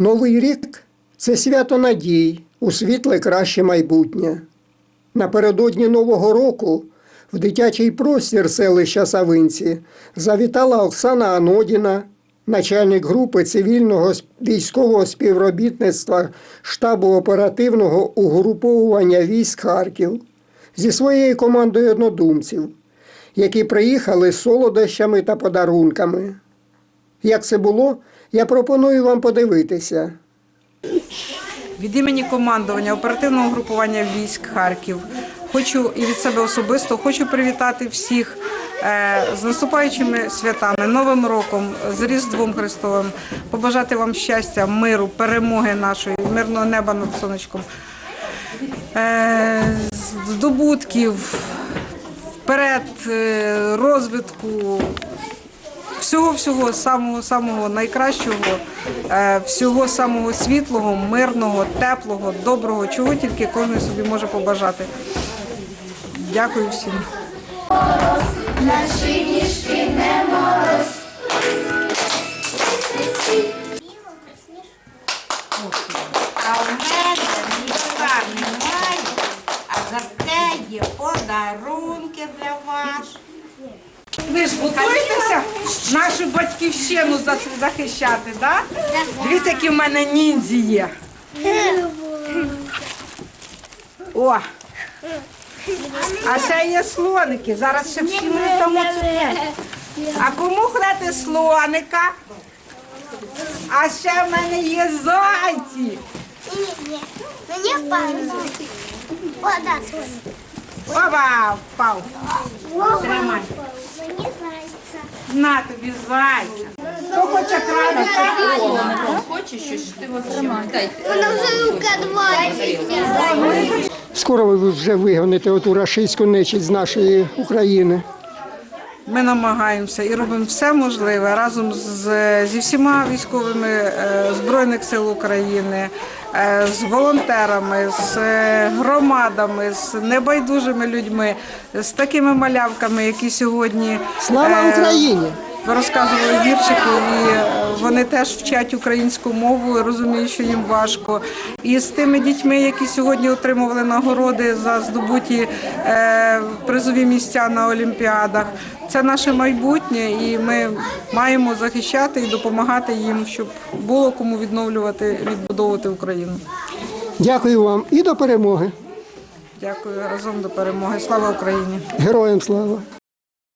Новий рік це свято надій у світле краще майбутнє. Напередодні Нового року в дитячий простір селища Савинці завітала Оксана Анодіна, начальник групи цивільного військового співробітництва штабу оперативного угруповування військ Харків зі своєю командою однодумців, які приїхали з солодощами та подарунками. Як це було, я пропоную вам подивитися. Від імені командування оперативного групування військ Харків хочу і від себе особисто хочу привітати всіх е, з наступаючими святами, Новим роком, з Різдвом Христовим, побажати вам щастя, миру, перемоги нашої, мирного неба над сонечком, е, здобутків, вперед, е, розвитку, всього всього самого самого найкращого, е, всього самого світлого, мирного, теплого, доброго, чого тільки кожен собі може побажати. Дякую всім. А в мене ніхто немає, а зате є подарунки для вас. Ви ж готуєтеся нашу батьківщину захищати, так? Дивіться, які в мене ніндзі є. О! А ще є слоники. Зараз ще всі ми тому цукерки. А кому храти слоника? А ще в мене є зайці. Мені пару. О, да, свой. Опа, впав. Тримай. На тобі зайця. Хто хоче крабика? Вона вже рука два. Скоро ви вже вигоните оту рашистську нечість з нашої України. Ми намагаємося і робимо все можливе разом з, зі всіма військовими е, Збройних сил України, е, з волонтерами, з е, громадами, з небайдужими людьми, з такими малявками, які сьогодні Слава Україні! Розказували віршики, і е, вони теж вчать українську мову, розуміють, що їм важко. І з тими дітьми, які сьогодні отримували нагороди за здобуті е, призові місця на олімпіадах. Це наше майбутнє, і ми маємо захищати і допомагати їм, щоб було кому відновлювати, відбудовувати Україну. Дякую вам і до перемоги. Дякую разом до перемоги. Слава Україні! Героям слава!